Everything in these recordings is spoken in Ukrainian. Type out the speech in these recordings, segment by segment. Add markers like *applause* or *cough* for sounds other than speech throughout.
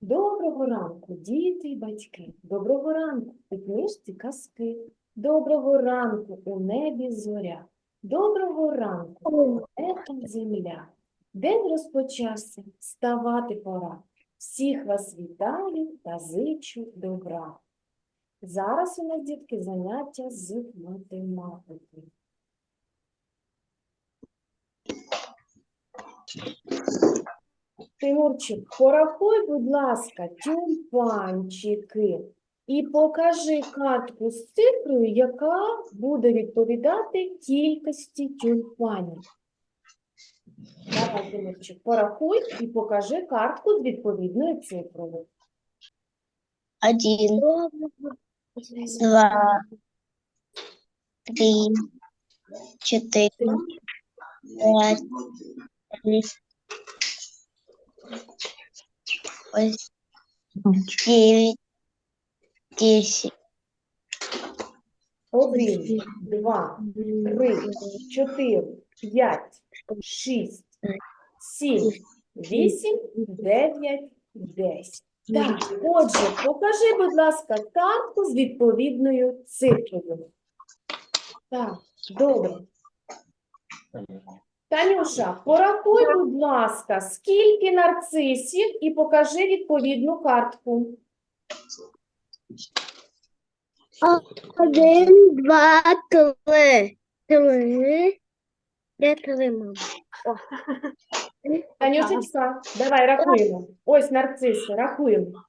Доброго ранку, діти й батьки. Доброго ранку у книжці казки. Доброго ранку у небі зоря. Доброго ранку, планета земля. День розпочався, вставати пора. Всіх вас вітаю та зичу добра. Зараз у нас, дітки, заняття з математики. Тимурчик, порахуй, будь ласка, тюльпанчики і покажи картку з цифрою, яка буде відповідати кількості тюльпанів. Давай, Тимурчик, порахуй і покажи картку з відповідною цифрою. Один, два, три, четыре, пять, восемь, девять, десять, Один, два, три, чотири, п'ять, шість, сім, вісім, дев'ять, десять. Так, отже, покажи, будь ласка, картку з відповідною цифрою. Так, добре. Танюша, порахуй, будь ласка, скільки нарцисів і покажи відповідну картку. Один, два, три. Три. Я три, мама. Танюшечка, давай рахуємо. Ось нарциси, рахуємо.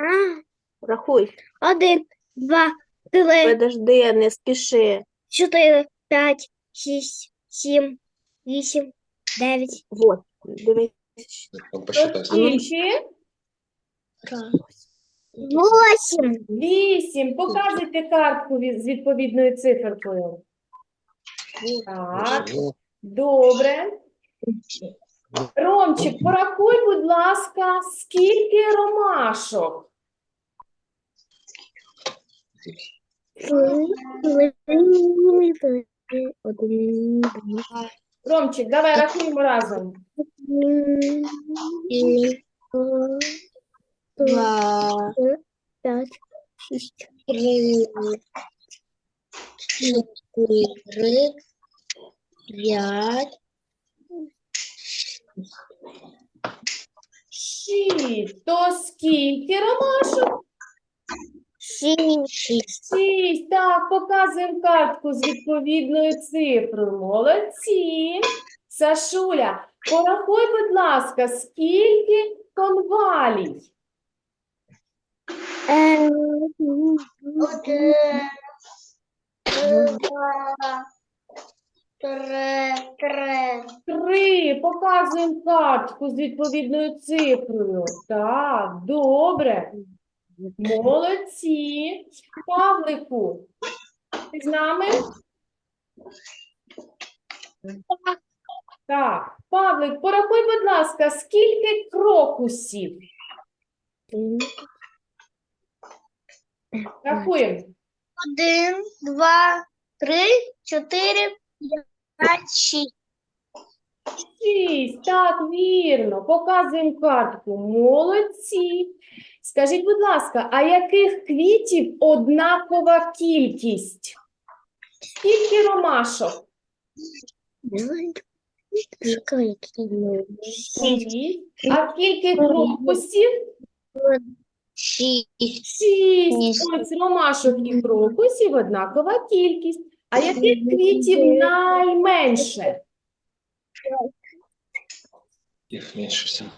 А, Рахуй, один, два, три, подожди, не спіши. чотири, п'ять, шість, сім, вісім, дев'ять. Вот, дивись. Скільки? Восемь. Вісім. Показуйте картку від- з відповідною циферкою. Так, добре. Ромчик, порахуй, будь ласка, скільки ромашок? Один, два, Ромчик, давай рахуємо разом. три, два, пять, шесть, три, четыре, пять, Шість. То скільки ромашок? Шесть. Шість. Так, показуємо картку з відповідною цифрою. Молодці. Сашуля, порахуй, будь ласка, скільки конвалій? Три. Показуємо картку з відповідною цифрою. Так, добре. Молодці. Павлику, ти з нами? Так, Павлик, порахуй, будь ласка, скільки крокусів? Рахуємо. Один, два, три, чотири, п'ять, шість. Шість, так, вірно. Показуємо картку. Молодці. Скажіть, будь ласка, а яких квітів однакова кількість? Скільки ромашок? Шість. А скільки крокусів? Шість. Шість. Ось ромашок і крокусів однакова кількість. А яких квітів найменше? Їх менше всього.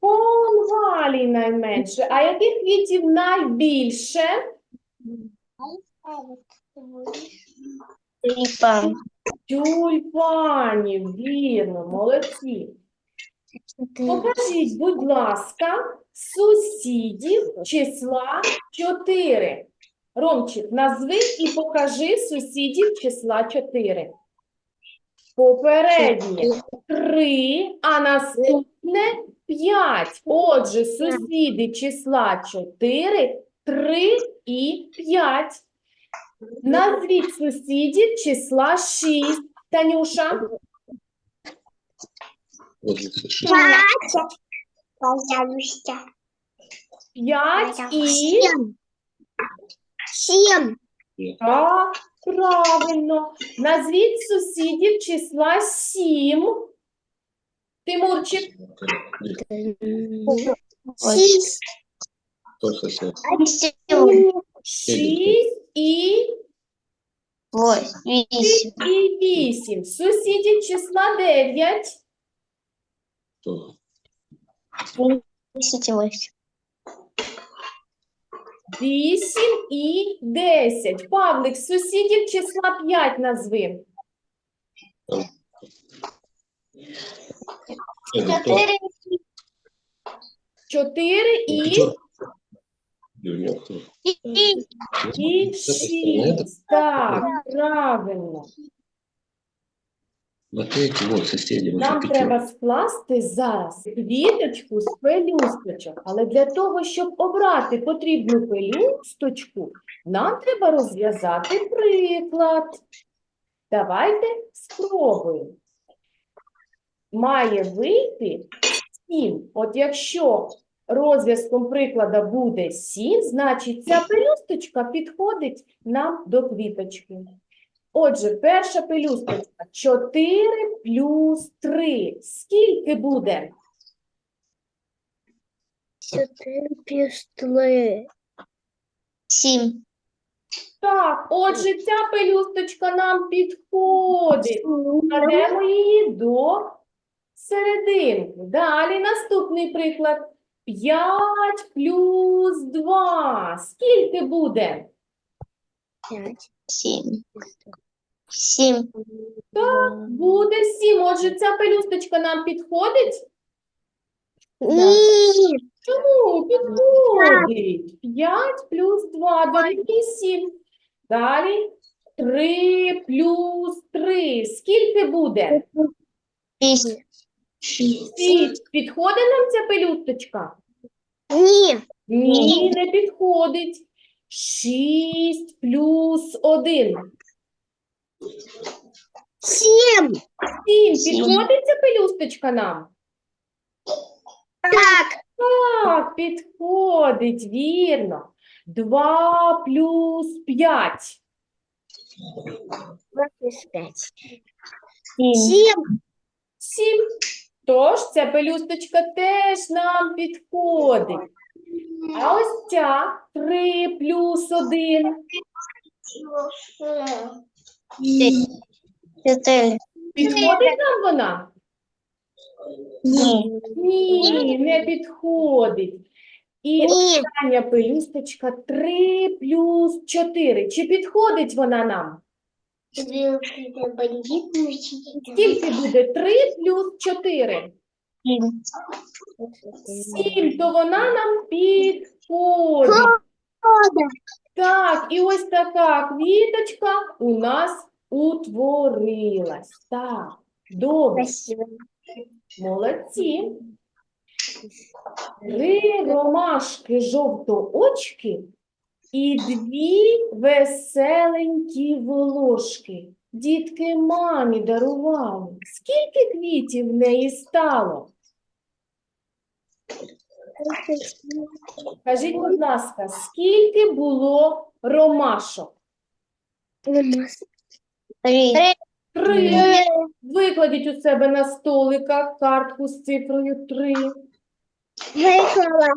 Конвалій найменше. А яких квітів найбільше? Ліпа. Тюльпанів, вірно, молодці. Покажіть, будь ласка, сусідів числа 4. Ромчик, назви і покажи сусідів числа 4. Попереднє 3, а наступне 5. Отже, сусіди числа 4, 3 і 5. Назвіть сусідів числа 6. Танюша. США. Пять. Пожалуйста. П'ять і Семь. Семь. так, правильно. Назвіть сусідів числа сім. Тимурчик, Шесть. Кто сосед? Семь. шість і, Восемь. і вісім. Сусідів числа дев'ять. Кто? Десять и восемь. Вісім і десять. Павлик, сусідів числа п'ять назви. Это кто? Четыре. Чотири і, Пятерка. И у него кто? И і С этой стороны, это? шість. Так, правильно. Вот эти вот соседи. Вот Нам треба скласти зараз квіточку з пелюсточок, але для того, щоб обрати потрібну пелюсточку, нам треба розв'язати приклад. Давайте спробуємо. Має вийти 7. От якщо розв'язком приклада буде 7, значить ця пелюсточка підходить нам до квіточки. Отже, перша пелюсточка. 4 плюс 3. Скільки буде? 4 плюс 3. 7. Так, отже, ця пелюсточка нам підходить. Кладемо її до серединки. Далі наступний приклад. 5 плюс 2. Скільки буде? 5. 7. Сім. Так, буде сім. Отже, ця пелюсточка нам підходить? Ні. Чому? Підходить. П'ять плюс два. Далі сім. Далі три плюс три. Скільки буде? Шість. Шість. Підходить нам ця пелюсточка? Ні. Ні, не підходить. Шість плюс один. Семь. 7. Сім. Підходить ця пелюсточка нам? Так. Так, підходить, вірно. 2 плюс 5. Два плюс пять. Семь. 7. Тож ця пелюсточка теж нам підходить. А ось ця 3 плюс 1. Підходить нам вона? Нет. Ні, не підходить. І остання пелюсточка 3 плюс 4. Чи підходить вона нам? Скільки буде 3 плюс 4? 7, то вона нам підходить. Так, і ось така квіточка у нас утворилась. Так, добре, молодці. Три ромашки жовтоочки і дві веселенькі волошки. Дітки мамі дарували. Скільки квітів в неї стало? Скажіть, будь ласка, скільки було ромашок? Три. Три. Викладіть у себе на столиках картку з цифрою три. Выиграла.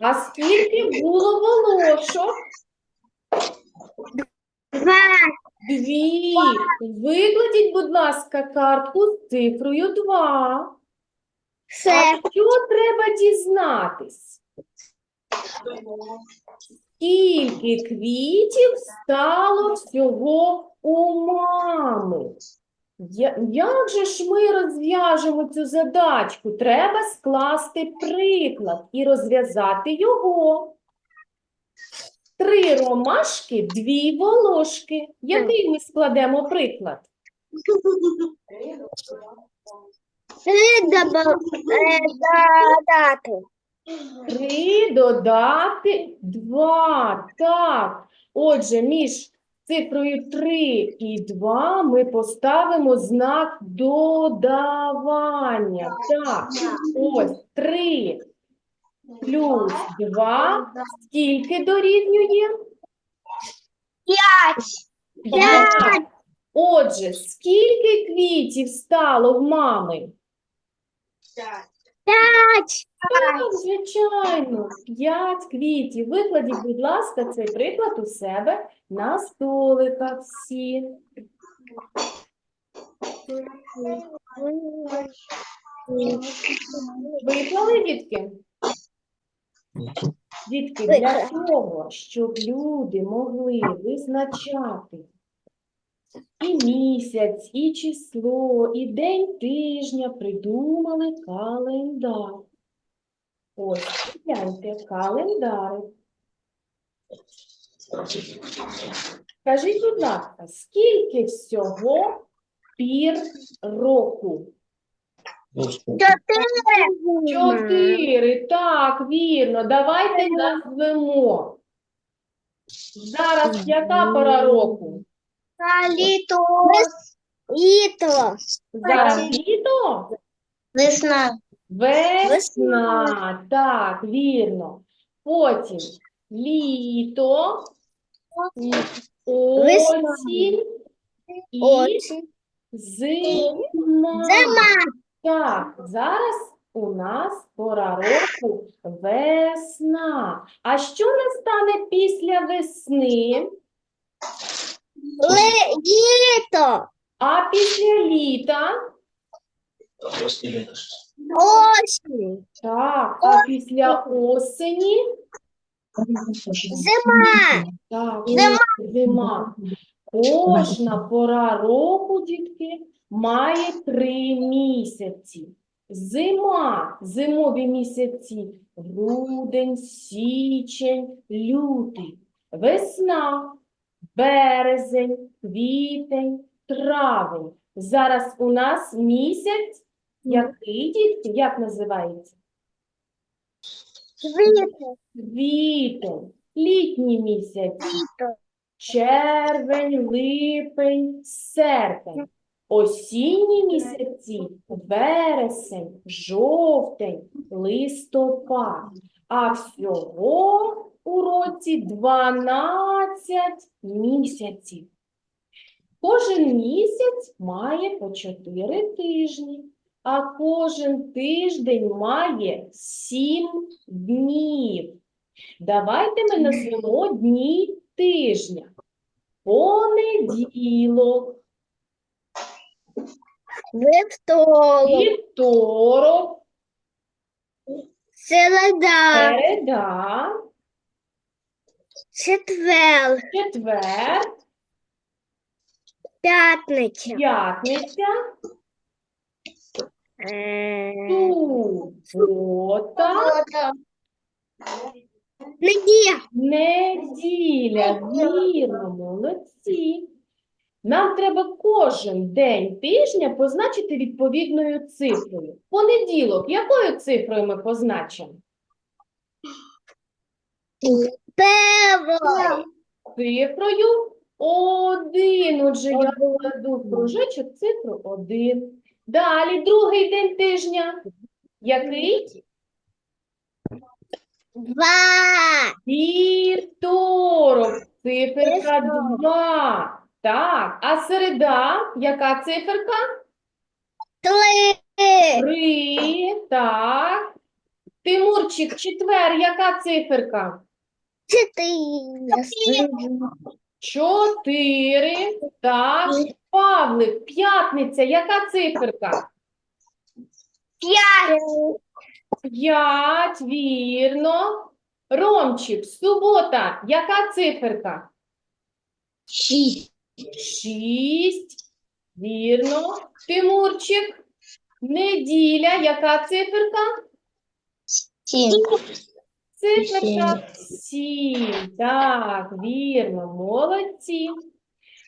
А скільки було волошок? Два. Дві. Викладіть, будь ласка, картку з цифрою два. Все. А що треба дізнатись? Скільки квітів стало всього у мами? Я- Як же ж ми розв'яжемо цю задачку? Треба скласти приклад і розв'язати його. Три ромашки, дві волошки. Який ми складемо приклад? *laughs* Три додати. Три додати два. Так. Отже, між цифрою 3 і 2 ми поставимо знак додавання. Так, ось 3 плюс 2 скільки дорівнює? П'ять. 5. Отже, скільки квітів стало в мами? П'ять. Так, звичайно, 5 квітів. Викладіть, будь ласка, цей приклад у себе на столиках всі. Виклали, дітки? Дітки, для того, щоб люди могли визначати і місяць, і число, і день тижня, придумали календар. Ось, гляньте, календари. Скажіть, будь ласка, скільки всього пір року? Чотири, так, вірно. Давайте назвемо. Зараз яка пора року? Літо. Літо. Зараз літо? Весна. Весна. Так, вірно. Потім літо, осінь і Осінь. зима. Зима. Так, зараз у нас пора року весна. А що настане після весни? Ле- Літо. А після літа? А. Осінь. Так, а після осені? Зима. Так, Зима. зима. Кожна пора року, дітки, має три місяці. Зима, зимові місяці, грудень, січень, лютий. Весна, березень, квітень, травень. Зараз у нас місяць, який, дітки, як називається? Квітень, літні місяці. Літо. червень, липень, серпень. Осінні місяці вересень, жовтень, листопад. А всього у році 12 місяців. Кожен місяць має по 4 тижні, а кожен тиждень має 7 днів. Давайте ми назвемо дні тижня. Понеділок, Вівторок. вівторок, Середа. середа, Четвер. четвер, П'ятниця. п'ятниця, Е, субота, Неділя. неділя. Вірно, молодці. Нам треба кожен день тижня позначити відповідною цифрою. Понеділок, якою цифрою ми позначимо? Перший. цифрою один. Отже, я кладу в кружечок цифру один. Далі другий день тижня. Який? Два. Вівторок. Циферка Вівторок. два. Так, а середа, яка циферка? Три. Три. Так. Тимурчик, четвер, яка циферка? Чотири. Чотири. Так. Павлик, п'ятниця, яка циферка? П'ять. П'ять, вірно. Ромчик, субота, яка циферка? Шість. Шість, вірно. Тимурчик, неділя, яка циферка? Сім. Циферка сім. Так, вірно, молодці.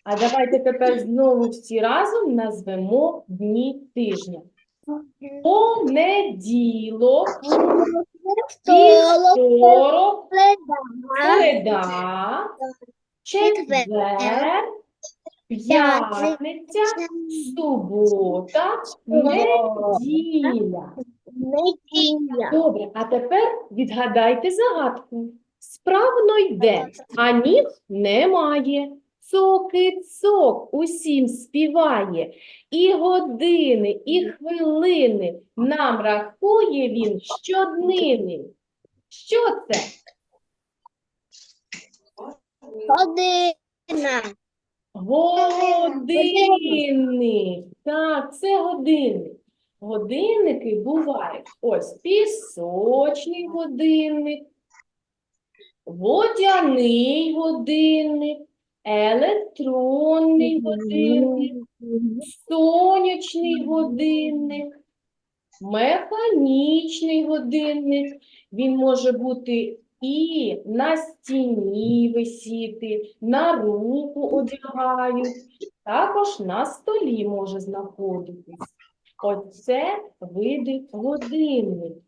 А давайте тепер знову всі разом назвемо дні тижня. Понеділок, Вівторок. середа, четвер, п'ятниця, субота, неділя. Неділя. Добре, а тепер відгадайте загадку. Справно йде, а ніг немає. Цоки цок усім співає, і години, і хвилини нам рахує він щоднини. Що це? Година. Годинник. Так, це годинник. Годинники бувають ось пісочний годинник, водяний годинник, електронний годинник, сонячний годинник, механічний годинник. Він може бути і на стіні висіти, на руку одягають, також на столі може знаходитись. Оце види годинників.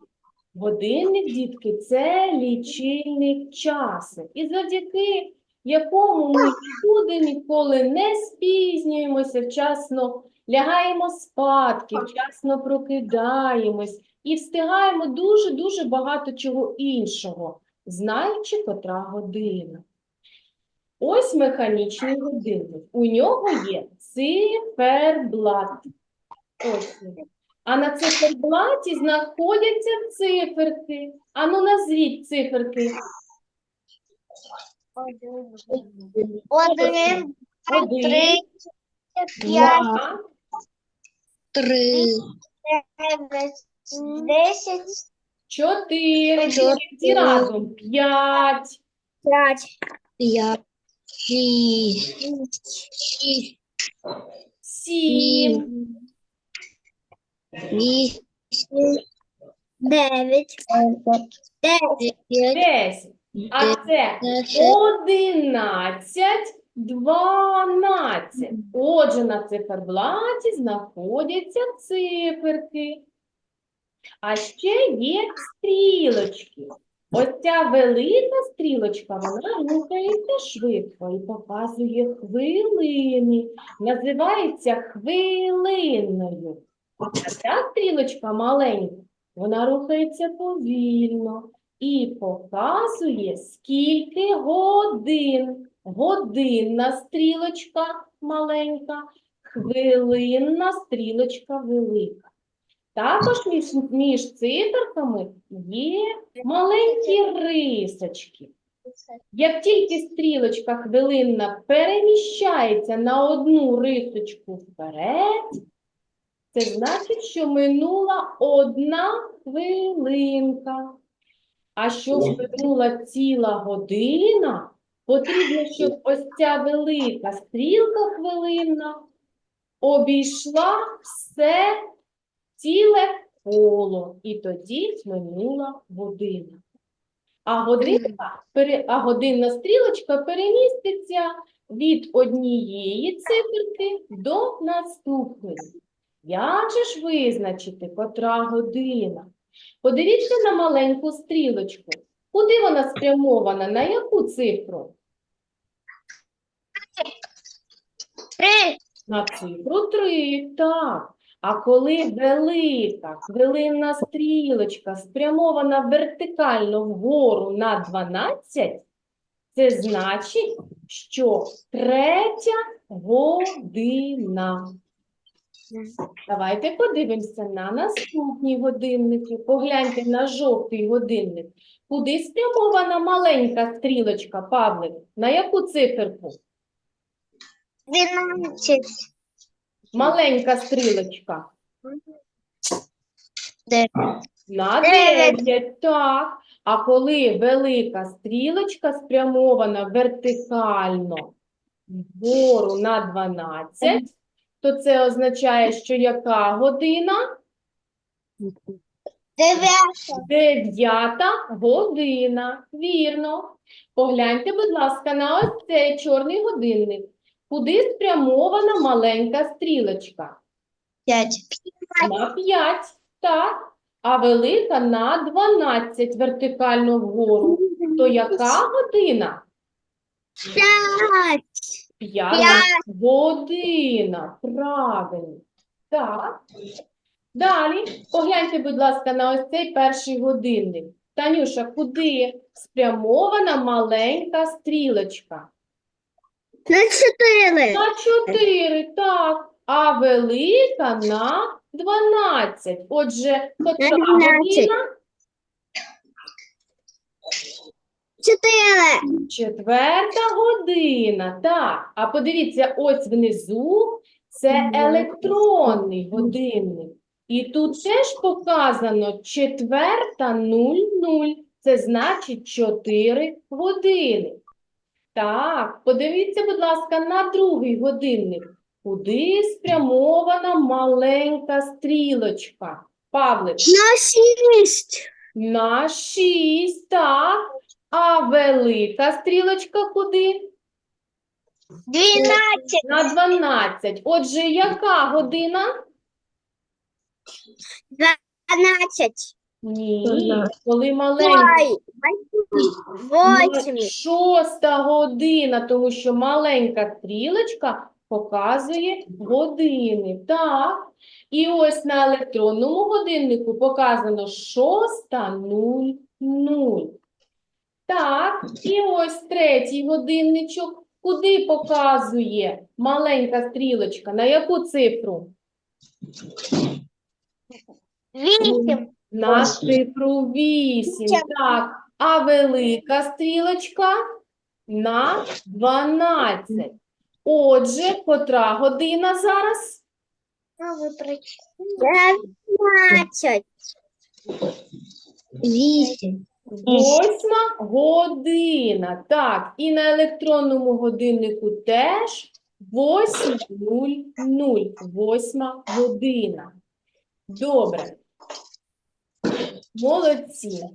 Годинник, дітки, це лічильник часу. І завдяки якому ми нікуди ніколи не спізнюємося, вчасно лягаємо спадки, вчасно прокидаємось і встигаємо дуже-дуже багато чого іншого, знаючи, котра година. Ось механічний годинник. У нього є циферблат. Ось. А на циферблаті знаходяться циферки. Ану, назвіть циферки. Один, три, п'ять, три, десять, чотири. Всі разом. П'ять, п'ять, п'ять, шість, сім, вісім, дев'ять, десять. А це Одинадцять, дванадцять. Отже, на циферблаті знаходяться циферки. А ще є стрілочки. Ось ця велика стрілочка, вона рухається швидко і показує хвилини. Називається хвилинною. А ця стрілочка маленька, вона рухається повільно і показує, скільки годин. Годинна стрілочка маленька, хвилинна стрілочка велика. Також між, між циферками є маленькі рисочки. Як тільки стрілочка хвилинна переміщається на одну рисочку вперед, це значить, що минула одна хвилинка. А щоб минула ціла година, потрібно, щоб ось ця велика стрілка хвилинна обійшла все ціле коло, і тоді минула година. А годинка, а годинна стрілочка переміститься від однієї циферки до наступної. Як же ж визначити, котра година? Подивіться на маленьку стрілочку. Куди вона спрямована? На яку цифру? три, На цифру 3, так. А коли велика хвилинна стрілочка спрямована вертикально вгору на 12, це значить, що третя година. Давайте подивимося на наступні годинники. Погляньте на жовтий годинник. Куди спрямована маленька стрілочка, Павлик? На яку циферку? дванадцять, Маленька стрілочка. На 9, так. А коли велика стрілочка спрямована вертикально вгору на 12, то це означає, що яка година? дев'ята, Дев'ята година. Вірно. Погляньте, будь ласка, на ось цей чорний годинник. Куди спрямована маленька стрілочка? п'ять, На 5, так. А велика на 12 вертикально вгору. То яка година? П'ять. П'ята година. Правильно. Так. Далі погляньте, будь ласка, на ось цей перший годинник. Танюша, куди спрямована маленька стрілочка? На чотири. На 4, так. А велика на 12. Отже, котра година? Чотири. Четверта година. Так. А подивіться, ось внизу це електронний годинник. І тут теж показано четверта нуль нуль. Це значить 4 години. Так, подивіться, будь ласка, на другий годинник. Куди спрямована маленька стрілочка? Павлик, На шість. на 6, так. А велика стрілочка куди? Дванадцять. На 12. Отже, яка година? Дванадцять. Ні, коли маленька. Ой. Восемь. Шоста година, тому що маленька стрілочка показує години. Так. І ось на електронному годиннику показано шоста нуль нуль. Так, і ось третій годинничок. Куди показує маленька стрілочка? На яку цифру? Вісім. На цифру 8. Ще. Так, а велика стрілочка на 12. Отже, котра година зараз? Дев'ятнадцять. Вісім. Восьма година. Так, і на електронному годиннику теж 8.00. Восьма година. Добре. Молодці.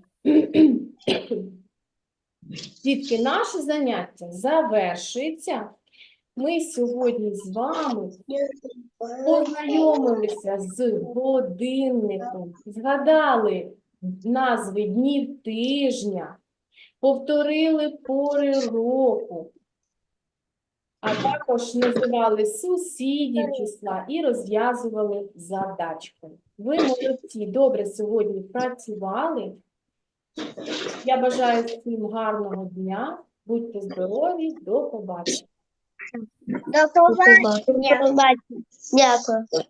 Дітки, наше заняття завершується. Ми сьогодні з вами познайомилися з годинником, згадали назви днів тижня, повторили пори року, а також називали сусідів числа і розв'язували задачки. Ви молодці, добре сьогодні працювали. Я бажаю всім гарного дня, будьте здорові, до побачення. До побачення. Дякую.